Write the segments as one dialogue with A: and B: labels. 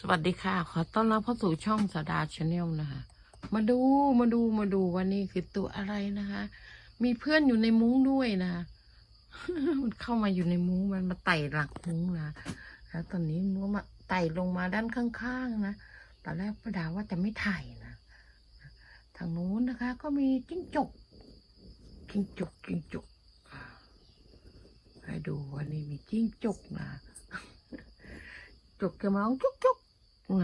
A: สวัสดีค่ะ ขอต้อนรับเข้าสู่ช่องสดาชาแนลนะคะ มาดูมาดูมาดูว่านี่คือตัวอะไรนะคะ มีเพื่อนอยู่ในมุ้งด้วยนะ มันเข้ามาอยู่ในมุ้งมันมาไต่หลังมุ้งนะแล้วตอนนี้มันก็มาไต่ลงมาด้านข้างๆนะตอนแรกประดาว่าจะไม่ถ่ายนะทางนู้นนะคะ ก็มีจิ้งจกจิ้งจกจิ้งจกอ่าให้ดูว่านี่มีจิ้งจกนะจกจะมาร้องจุกจุก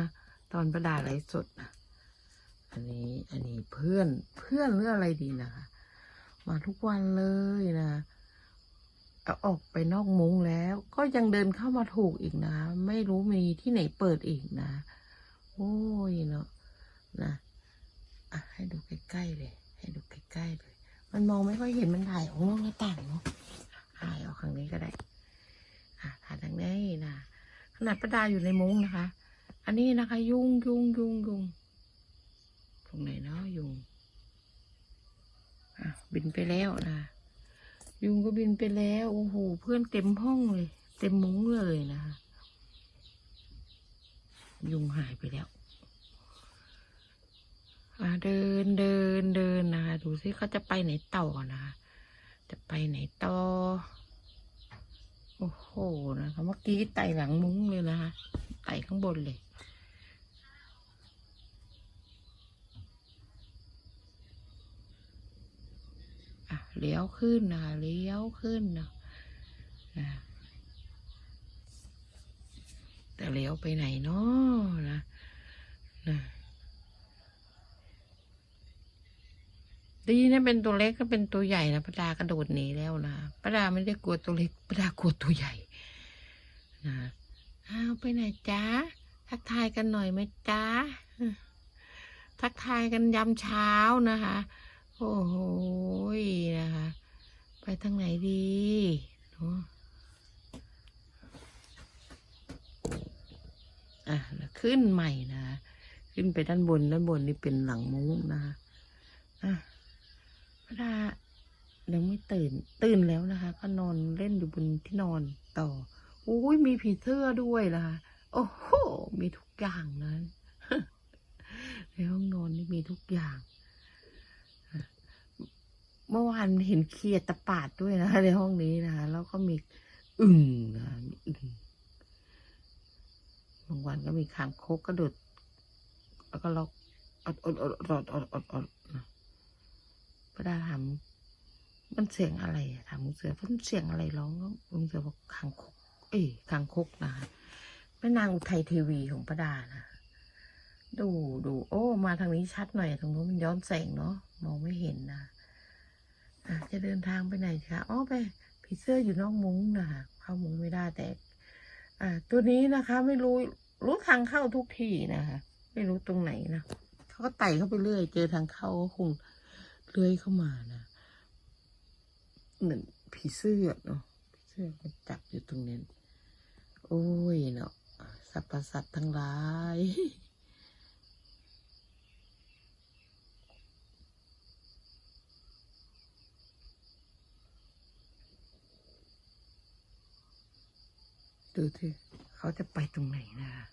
A: นะตอนประดาไลฟ์สดนะอันนี้อันนี้เพื่อนเพื่อนหรืออะไรดีนะคะ มาทุกวันเลยนะเอาออกไปนอกมุ้งแล้ว ก็ยังเดินเข้ามาถูกอีกนะ ไม่รู้มีที่ไหนเปิดอีกนะ โอ้ยเนาะนะอะให้ดูใกล้ๆเลย ให้ดูใกล้ๆเลย มันมองไม่ค่อยเห็นมันถ่ายออกนอกหน้าต่างเนาะถ่ายออกทางนี้ก็ได้ อะถ่ายทางนี้นะขนาดประดาอยู่ในมุ้งนะคะ อันนี้นะคะ ยุงยุงยุงยุงตรงไหนเนาะยุงอะบินไปแล้วนะยุงก็บินไปแล้วโอ้โหเพื่อนเต็มห้องเลย เต็มมุ้งเลยนะคะยุงหายไปแล้วอะเดินเดินเดินนะคะดูซิเขาจะไปไหนต่อนะคะจะไปไหนต่อ อ้โหนะคะเมื่อกี้ไต่หลังมุ้งเลยนะคะไต่ข้างบนเลยเลี้ยวขึ้นนะคะเลี้ยวขึ้นนะนะแต่เลี้ยวไปไหนเนาะนะนะ ดีนะเป็นตัวเล็กก็เป็นตัวใหญ่นะประดากระโดดหนีแล้วนะประดาไม่ได้กลัวตัวเล็กประดากลัวตัวใหญ่นะอ้าวไปไหนจ้าทักทายกันหน่อยไหมจ้าทักทายกันยามเช้านะคะ โอ้โหนะคะ ไปทางไหนดีเนาะอะขึ้นใหม่นะ ขึ้นไปด้านบนด้านบนนี่เป็นหลังมุ้งนะคะอะ พระดายังไม่ตื่น ตื่นแล้วนะคะ ก็นอนเล่นอยู่บนที่นอนต่อโอ้ยมีผีเสื้อด้วยนะคะ โอ้โห มีทุกอย่างนะในห้องนอนนี่มีทุกอย่าง เมื่อวานเห็นเขียดตะปาดด้วยนะในห้องนี้นะคะแล้วก็มีอึ่งนะคะมีอึ่งบางวันก็มีคางคกกระโดดแล้วก็ล็อกอดอดอดอดอดอดอด นะป้าดาถามมันเสียงอะไรถามลุงเสือมันเสียงอะไรร้องลุงเสือบอกคางคกเอ้ยคางคกนะแม่นางอุทัยเทวีของป้าดานะดูดูโอ้ มาทางนี้ชัดหน่อย ตรงนู้นมันย้อนแสงเนาะมองไม่เห็นนะะจะเดินทางไปไหนคะอ๋อไปผีเสื้ออยู่นอกมุ้งนะคะเข้ามุ้งไม่ได้แต่อ่าตัวนี้นะคะ ไม่รู้รู้ทางเข้าทุกที่นะคะไม่รู้ตรงไหนนะเขาก็ไต่เข้าไปเรื่อย เจอทางเข้าก็คง เลื้อยเข้ามานะ เหมือนผีเสื้อเนาะผีเสื้อมันจับอยู่ตรงนั้นโอ้ยเนาะสรรพสัตว์ทั้งหลายดูสิเขาจะไปตรงไหนนะคะ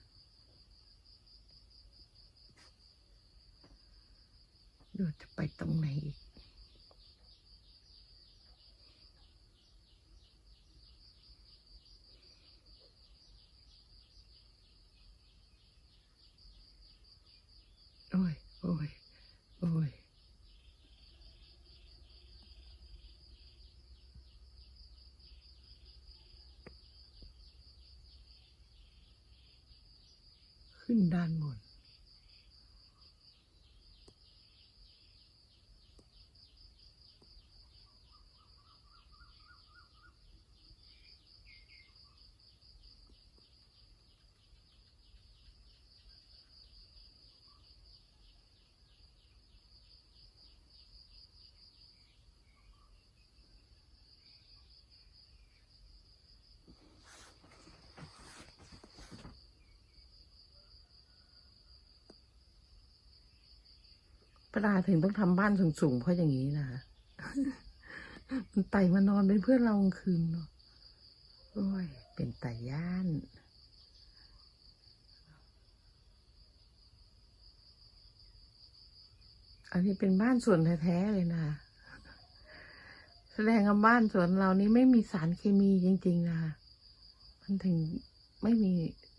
A: ดูจะไปตรงไหนอีกโอ้ย โอ้ย โอ้ย ขึ้นด้านบน พระดาถึงต้องทำบ้านสูงๆเพราะอย่างนี้นะคะมันไต่มานอนเป็นเพื่อนเรางคืนเนาะโอ้ย เป็นไต่ย่านอันนี้เป็นบ้านสวนแท้ๆเลยนะ แสดงว่าบ้านสวนเรานี้ไม่มีสารเคมีจริง ๆ นะคะมันถึงไม่มี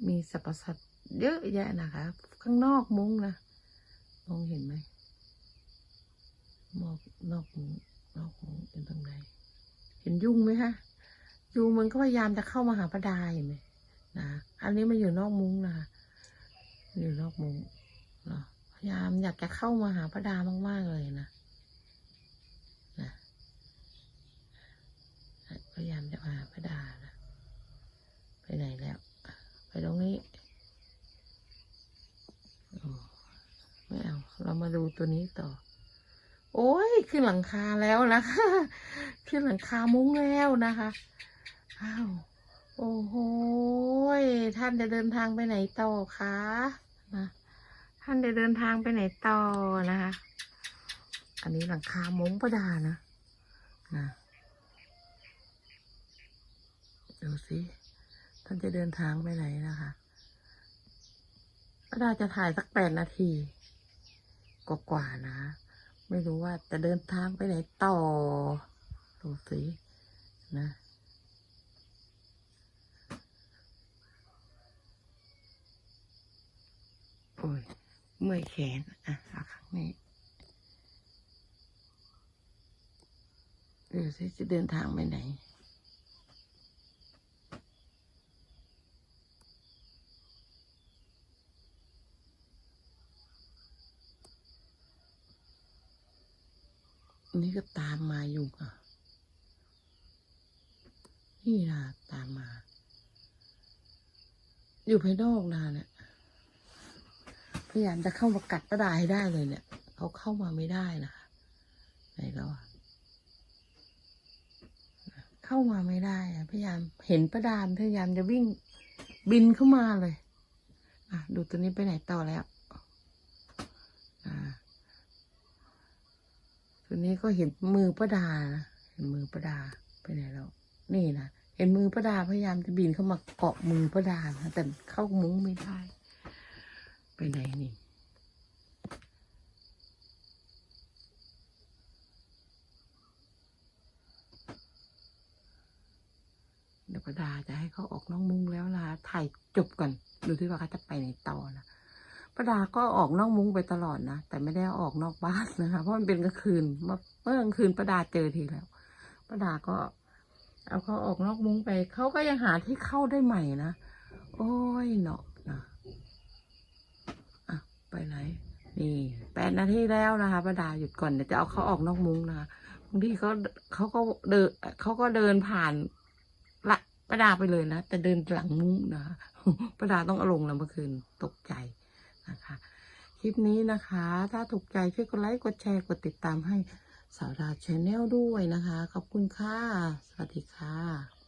A: มีสรรพสัตว์เยอะแยะนะคะ ข้างนอกมุ้งนะ มองเห็นไหม มองนอกนอกมุ้งเป็นตรงไหนเห็นยุงไหมคะยุงมันก็พยายามจะเข้ามาหาประดาเห็นไหมนะอันนี้มันอยู่นอกมุ้งนะอยู่นอกมุ้งเนาะพยายามอยากจะเข้ามาหาประดามาก ๆ เลยนะนะพยายามจะมาหาประดานะไปไหนแล้ว ไปตรงนี้โอ้ไม่เอา เรามาดูตัวนี้ต่อ โอ้ยขึ้นหลังคาแล้วนะคะ ขึ้นหลังคามุ้งแล้วนะคะอ้าวโอ้โหยท่านจะเดินทางไปไหนต่อคะนะท่านจะเดินทางไปไหนต่อนะคะ อันนี้หลังคามุ้งประดานะนะดูสิท่านจะเดินทางไปไหนนะคะประดาจะถ่ายสักแปดนาทีกว่าๆนะ ไม่รู้ว่าจะเดินทางไปไหนต่อดูสินะโอ้ยเมื่อยแขน อะเอาข้างนี้ดูสิจะเดินทางไปไหน นี่ก็ตามมาอยู่อะ นี่นะตามมา อยู่ภายนอกนะเนี่ยพยายามจะเข้ามากัดประดาให้ได้เลยเนี่ยเขาเข้ามาไม่ได้นะคะไหนแล้วอะเข้ามาไม่ได้อะพยายามเห็นประดามพยายามจะวิ่งบินเข้ามาเลย อะ ดูตัวนี้ไปไหนต่อแล้ว อ่า ตัวนี้ก็เห็นมือประดา เห็นมือประดาไปไหนแล้ว นี่นะเห็นมือประดาพยายามจะบินเข้ามาเกาะมือประดานะแต่เข้ามุ้งไม่ได้ ไปไหนนี่เดี๋ยวประดาจะให้เขาออกนอกมุ้งแล้วนะถ่ายจบก่อนดูที่ว่าเขาจะไปไหนต่อนะ ประดาก็ออกนอกมุ้งไปตลอดนะ แต่ไม่ได้ออกนอกบ้านนะคะ เพราะมันเป็นกลางคืน เมื่อกลางคืนประดาเจอทีแล้วประดาก็ เอาเขาออกนอกมุ้งไป เขาก็ยังหาที่เข้าได้ใหม่นะ โอ้ยเนาะนะอะไปไหน นี่แปดนาทีแล้วนะคะ ประดาหยุดก่อนเดี๋ยวจะเอาเขาออกนอกมุ้งนะคะบางทีเขาเขาก็เดินเขาก็เดินผ่านละประดาไปเลยนะ แต่เดินหลังมุ้งนะคะประดาต้องเอาลงแล้วเมื่อคืนตกใจ นะคะคลิปนี้นะคะ ถ้าถูกใจช่วยกดไลค์กดแชร์กดติดตามให้สาวดาชแนลด้วยนะคะ ขอบคุณค่ะ สวัสดีค่ะ